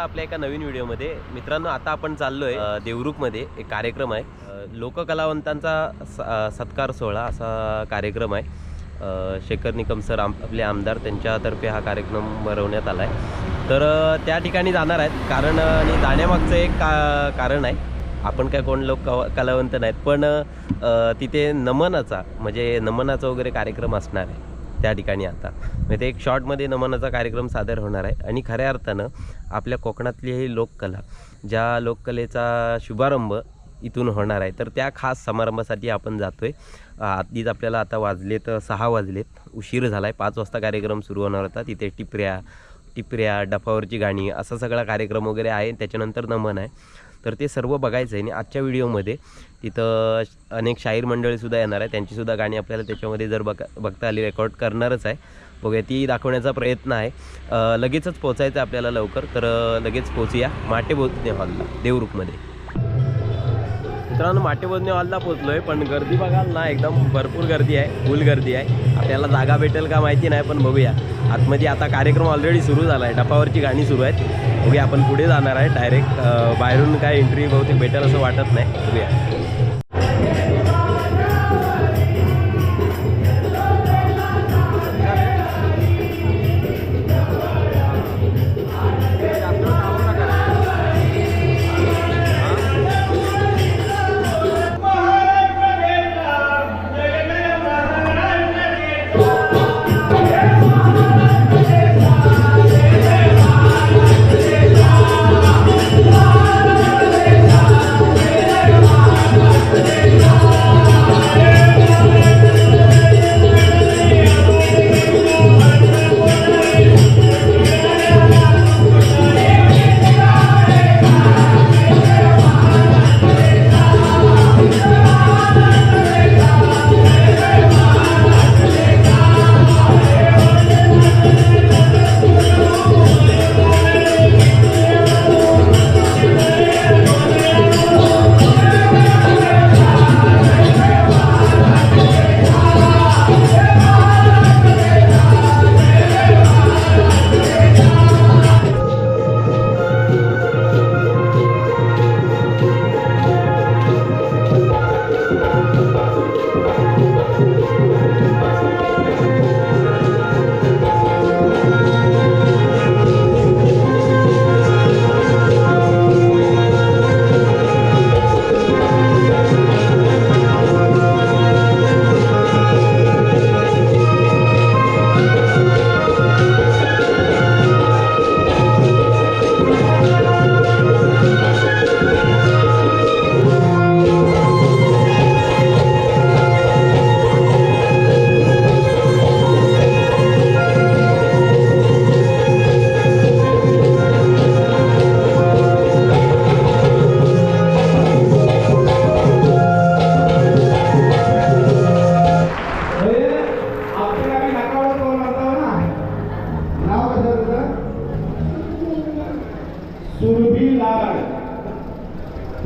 स्वागत आपल्या एका नवीन व्हिडिओमध्ये. मित्रांनो आता आपण चाललोय आहे देवरुखमध्ये. एक कार्यक्रम आहे. लोककलावंतांचा स- सत्कार सोहळा असा कार्यक्रम आहे. शेखर निकम सर आम आपले आमदार त्यांच्यातर्फे हा कार्यक्रम भरवण्यात आला आहे. तर त्या ठिकाणी जाणार आहेत. कारण आणि जाण्यामागचं एक का कारण आहे. आपण काय कोण लोक कलावंत नाहीत. पण तिथे नमनाचा म्हणजे नमनाचा वगैरे कार्यक्रम असणार आहे. त्या ठिकाणी आता. म्हणजे एक शॉर्टमध्ये नमनाचा कार्यक्रम सादर होणार आहे. आणि खऱ्या अर्थानं आपल्या कोकणातली ही लोककला ज्या लोककलेचा शुभारंभ इथून होणार आहे. तर त्या खास समारंभासाठी आपण जातो आहे आधीच आपल्याला आता वाजलेत सहा वाजलेत उशीर झाला आहे पाच वाजता कार्यक्रम सुरू होणार होता. तिथे टिपऱ्या टिपऱ्या डफावरची गाणी असा सगळा कार्यक्रम वगैरे आहे. त्याच्यानंतर नमन आहे. तर ते सर्व बघायचं आहे. आणि आजच्या व्हिडिओमध्ये तिथं अनेक शाहीर मंडळीसुद्धा येणार आहे त्यांचीसुद्धा गाणी आपल्याला त्याच्यामध्ये जर बघ बघता आली रेकॉर्ड करणारच आहे. बघूया ती दाखवण्याचा प्रयत्न आहे. लगेचच पोचायचं आहे आपल्याला लवकर. तर लगेच पोचूया माटे बोचणे हॉलला देवरुखमध्ये. मित्रांनो माटेबोधने हॉलला पोचलो आहे पण गर्दी बघाल ना एकदम भरपूर गर्दी आहे फुल गर्दी आहे. आपल्याला जागा भेटेल का माहिती नाही पण बघूया. आतमध्ये आता कार्यक्रम ऑलरेडी सुरू झाला आहे डपावरची गाणी सुरू आहेत. बघूया आपण पुढे जाणार आहे डायरेक्ट बाहेरून काय एंट्री बहुतेक भेटेल असं वाटत नाही. बघूया.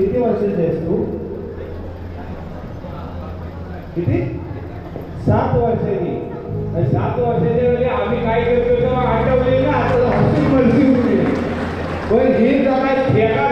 किती वर्षाचे आहेस तू? किती? सात वर्षाची. सात वर्षाच्या वेळी म्हणजे आम्ही काय करतो तेव्हा आठवले ना आता हसून मर्जी होती पण ही जरा ठेका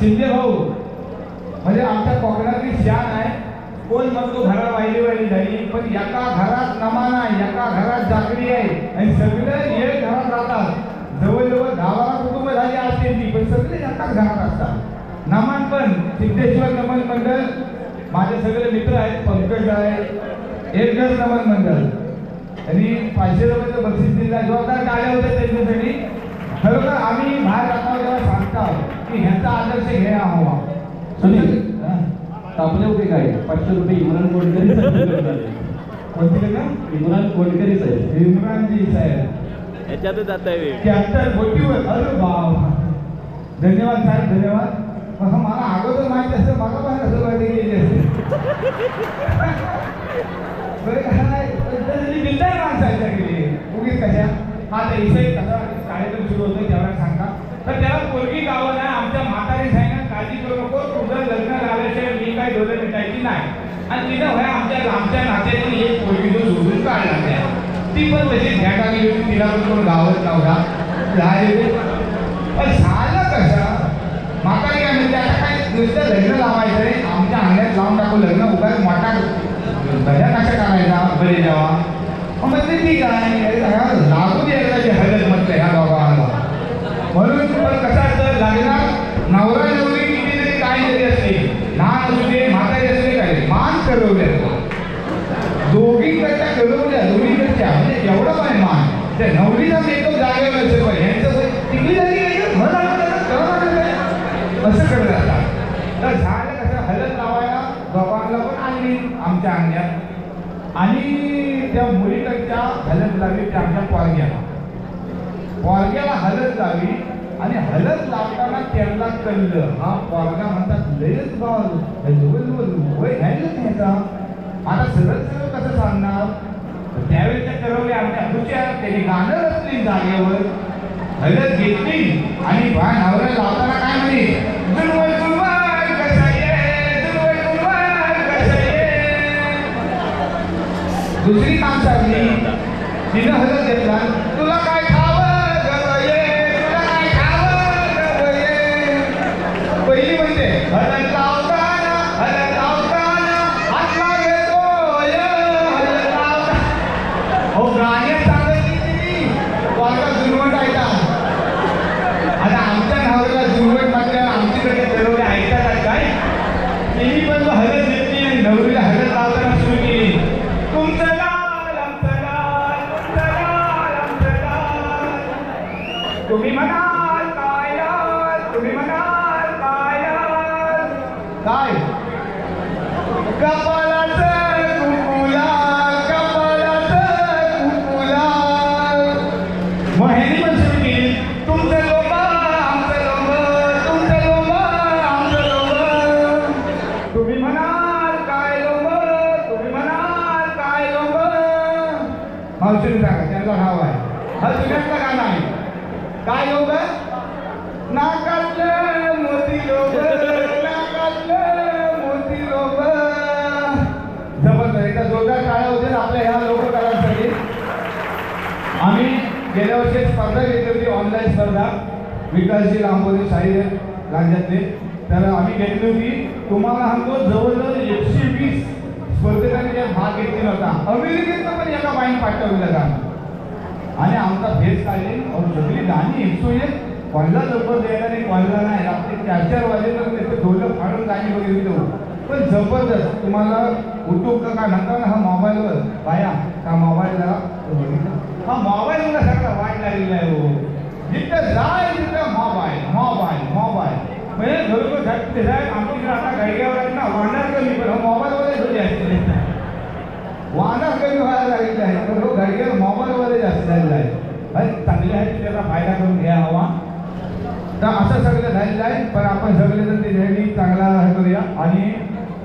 शिंदे भाऊ म्हणजे आमच्या कोकणातली शान आहे. कोण म्हणतो घरा वाहिली वाहिली झाली पण एका घरात नमान आहे एका घरात जागरी आहे. आणि सगळे एक घरात राहतात. जवळजवळ दहा बारा कुटुंब झाली असते ती पण सगळे एकाच घरात असतात. नमान पण सिद्धेश्वर नमन मंडळ माझे सगळे मित्र आहेत पंकज आहे एक घर नमन मंडळ आणि पाचशे रुपयाचं बक्षीस दिला जोरदार टाळ्या होत्या त्यांच्यासाठी. खरोखर आम्ही बाहेर जातो तेव्हा सांगतो की ह्याचा आदर्श घ्या हवा सुनील. हा. तापले होते काय? पाचशे रुपये इम्रान कोडकरी साहेब कोणती का? इम्रान कोडकरी साहेब. इम्रानजी साहेब. याच्यातच जात आहे कॅप्टन बोटीवर अरे बाव धन्यवाद साहेब धन्यवाद. मग मला अगोदर माहिती असतं मला पण असं माहिती गेली असते. बरं काय तरी बिल्डार माणसाच्या गेली. उगीच कशा? हा ते इसे कसा कार्यक्रम सुरू होतो त्यावेळेला सांगता तर त्याला पोरगी गावं ना आमच्या म्हातारी सांगितलं काळजी करू नको तुझं लग्न झाल्याशिवाय मी काय डोळे मिटायची नाही. आणि तिनं भया आमच्या आमच्या नात्याने एक पोरगी जो शोधून काढला त्या. ती पण तशी ध्याटा गेली होती तिला पण कोण गावत नव्हता पण झालं कसं? म्हातारी काय म्हणते आता काय नुसतं लग्न लावायचं रे आमच्या अंगात लावून टाकू लग्न उगाच मोठा. भल्या कशा करायचा? बरे जेव्हा मग म्हणते ठीक आहे अरे हा, लागू दे एकदा जे म्हटलं ह्या दोघांना म्हणून पण कसं असतं लग्नात नवरा नवरी किती तरी काय तरी असते लहान असू दे म्हातारी असते काय मान करवले दोघींकडच्या. करवल्या दोन्हीकडच्या म्हणजे एवढं पण मान? त्या नवरीचा मेकअप जागेवर असेल पण ह्यांचं पण टिकली झाली आहे का? मन आलं त्याला, तेव्हा आलं काय? असं करत असतात तर झालं कसं हलत लावायला दोघांना पण आणली आमच्या अंगण्यात आणि त्या मुलीकडच्या हलत लावली त्या आमच्या पोरग्याला. पोरग्याला हलत लावली आणि हलत लावताना त्यांना कळलं. हा पोरगा म्हणतात लयच बाल वय घ्यायला ह्याचा आता सरळ सरळ कसं सांगणार? त्यावेळेस त्या ठरवले आमच्या खुशा त्यांनी गाणं रचली जागेवर. हलत घेतली आणि भान नवऱ्या लावताना काय म्हणे? दुसरी तिनं घेतला. तुला काय खावं गवये तुला काय खावं पहिली म्हणते मावशीने सांगा त्यांचा नाव आहे. हा जुन्यातला गाणं आहे. काय लोब नाकातलं मोती योग नाकातलं मोती लोब जबरदस्त एकदा जोरदार टाळ्या होते आपल्या ह्या लोककलांसाठी. आम्ही गेल्या वर्षी स्पर्धा घेतली होती ऑनलाईन स्पर्धा. विकासजी लांबोरी शाहीर राज्यातले. तर आम्ही घेतली होती. तुम्हाला सांगतो जवळजवळ एकशे वीस त्यात भाग घेतलेला होता. अमेरिकेतनं पण एका बाईन पाठवलेला का आणि आमचा भेस काढले. अहो सगळी गाणी एकशे एक. कोणाला लवकर द्यायला नाही कोणाला नाही. रात्री चार चार वाजेपर्यंत त्याचं डोलं फाडून गाणी वगैरे देऊ पण जबरदस्त. तुम्हाला उठूक का काय ना हा मोबाईलवर बाया का मोबाईलला हा मोबाईल मला सगळा वाट लागलेला आहे हो? जिथं जाय तिथं मोबाईल मोबाईल मोबाईल म्हणजे जवळजवळ झटते साहेब आमच्याकडे आता गाडग्यावरांना आहेत वाहणार कमी पण मोबाईलमध्ये थोडी असते वाहणार कमी व्हायला लागलेलं आहे पण तो गाडग्यावर मोबाईलमध्ये जास्त झालेला आहे अरे चांगले आहे त्याचा फायदा करून घ्या हवा तर असं सगळं झालेलं आहे पण आपण सगळे जण ते नेहमी चांगला हे करूया आणि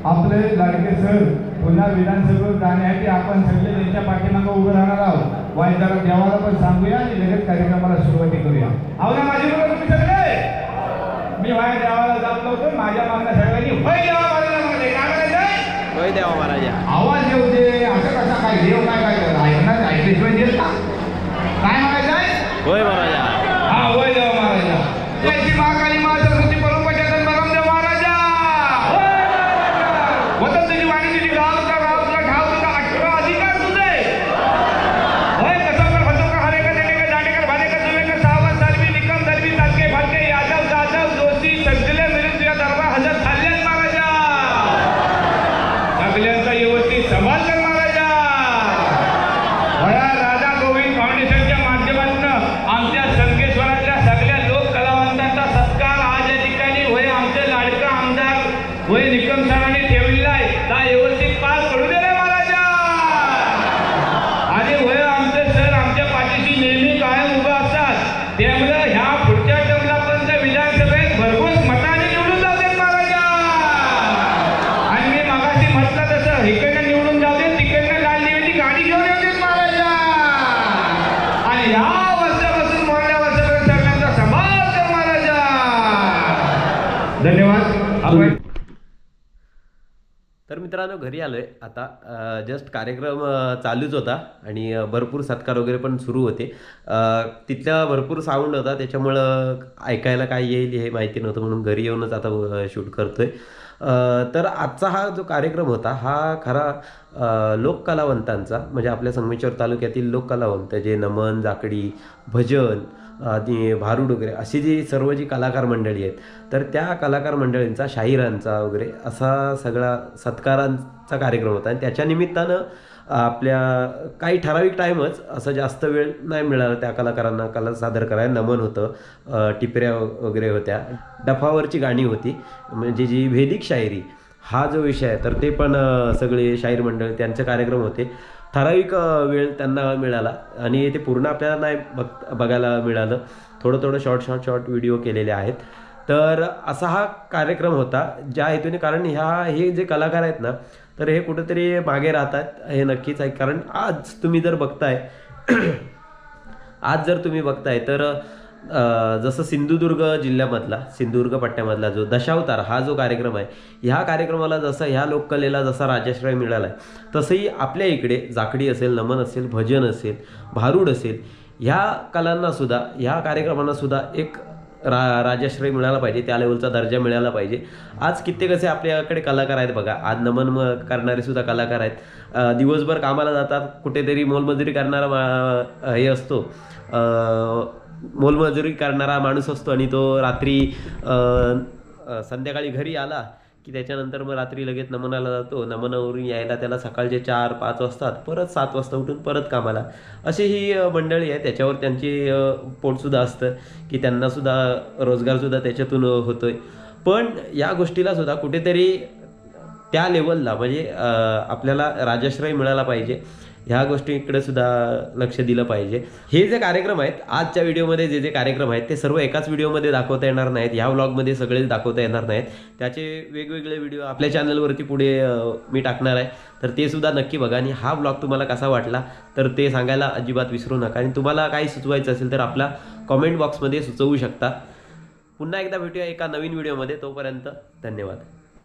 आपले लाडके सर पुन्हा विधानसभेवर जाण्यासाठी आपण सगळे त्यांच्या पाठीमागं उभं राहणार आहोत वाईट देवाला पण सांगूया आणि लगेच कार्यक्रमाला सुरुवाती करूया। अवघ्या माझी बरोबर तुम्ही सगळे मी वाया देवाला जात नव्हतो माझ्या मागण्या सगळ्यांनी होय देवा महाराजांना म्हणाले. काय म्हणायचंय होय देवा महाराजा. आवाज येऊ दे. असं कसा काय देव काय काय? ऐकणार ऐकल्याशिवाय देत का? काय म्हणायचंय होय महाराजा. मित्रांनो घरी आलोय. आता जस्ट कार्यक्रम चालूच होता आणि भरपूर सत्कार वगैरे पण सुरू होते. तिथला भरपूर साऊंड होता. त्याच्यामुळं ऐकायला काय येईल हे माहिती नव्हतं म्हणून घरी येऊनच आता शूट करतोय. तर आजचा हा जो कार्यक्रम होता हा खरा लोककलावंतांचा म्हणजे आपल्या संगमेश्वर तालुक्यातील लोककलावंत जे नमन जाकडी भजन आणि भारूड वगैरे अशी जी सर्व जी कलाकार मंडळी आहेत तर त्या कलाकार मंडळींचा शाहिरांचा वगैरे असा सगळा सत्कारांचा कार्यक्रम होता. आणि त्याच्या निमित्तानं आपल्या काही ठराविक टाईमच असं जास्त वेळ नाही मिळाला त्या कलाकारांना कला सादर करायला. नमन होतं टिपऱ्या वगैरे होत्या. डफावरची गाणी होती. म्हणजे जी भेदिक शायरी हा जो विषय आहे तर ते पण सगळे शाहीर मंडळ त्यांचे कार्यक्रम होते. ठराविक वेळ त्यांना मिळाला आणि ते पूर्ण आपल्याला नाही बघ बघायला मिळालं. थोडं थोडं शॉर्ट शॉर्ट शॉर्ट व्हिडिओ केलेले आहेत. तर असा हा कार्यक्रम होता ज्या हेतूने कारण ह्या हे जे कलाकार आहेत ना तर हे कुठेतरी मागे राहतात हे नक्कीच आहे. कारण आज तुम्ही जर बघताय आज जर तुम्ही बघताय तर जसं सिंधुदुर्ग जिल्ह्यामधला सिंधुदुर्ग पट्ट्यामधला जो दशावतार हा जो कार्यक्रम आहे ह्या कार्यक्रमाला जसं ह्या लोककलेला जसा राजाश्रय मिळाला आहे तसंही आपल्या इकडे जाकडी असेल नमन असेल भजन असेल भारूड असेल ह्या कलांनासुद्धा ह्या कार्यक्रमांनासुद्धा एक रा राजाश्रय मिळाला पाहिजे त्या लेवलचा दर्जा मिळाला पाहिजे. आज कित्येक असे आपल्याकडे कलाकार आहेत बघा आज नमन म करणारे सुद्धा कलाकार आहेत. दिवसभर कामाला जातात कुठेतरी मोलमजुरी करणारा मा- हे असतो. मोलमजुरी करणारा माणूस असतो आणि तो रात्री संध्याकाळी घरी आला की त्याच्यानंतर मग रात्री लगेच नमनाला जातो. नमनावरून यायला त्याला सकाळचे चार पाच वाजतात. परत सात वाजता उठून परत कामाला. अशी ही मंडळी आहे. त्याच्यावर त्यांची पोटसुद्धा असतं की त्यांनासुद्धा रोजगारसुद्धा त्याच्यातून होतो होतोय. पण या गोष्टीला सुद्धा कुठेतरी त्या लेवलला म्हणजे आपल्याला राजाश्रय मिळाला पाहिजे. ह्या गोष्टीकडे सुद्धा लक्ष दिलं पाहिजे. हे जे कार्यक्रम आहेत आजच्या व्हिडिओमध्ये जे जे कार्यक्रम आहेत ते सर्व एकाच व्हिडिओमध्ये दाखवता येणार नाहीत. ह्या व्लॉगमध्ये सगळेच दाखवता येणार नाहीत. त्याचे वेगवेगळे व्हिडिओ आपल्या चॅनलवरती पुढे मी टाकणार आहे. तर ते सुद्धा नक्की बघा. आणि हा ब्लॉग तुम्हाला कसा वाटला तर ते सांगायला अजिबात विसरू नका. आणि तुम्हाला काही सुचवायचं असेल तर आपला कॉमेंट बॉक्समध्ये सुचवू शकता. पुन्हा एकदा भेटूया एका नवीन व्हिडिओमध्ये. तोपर्यंत धन्यवाद.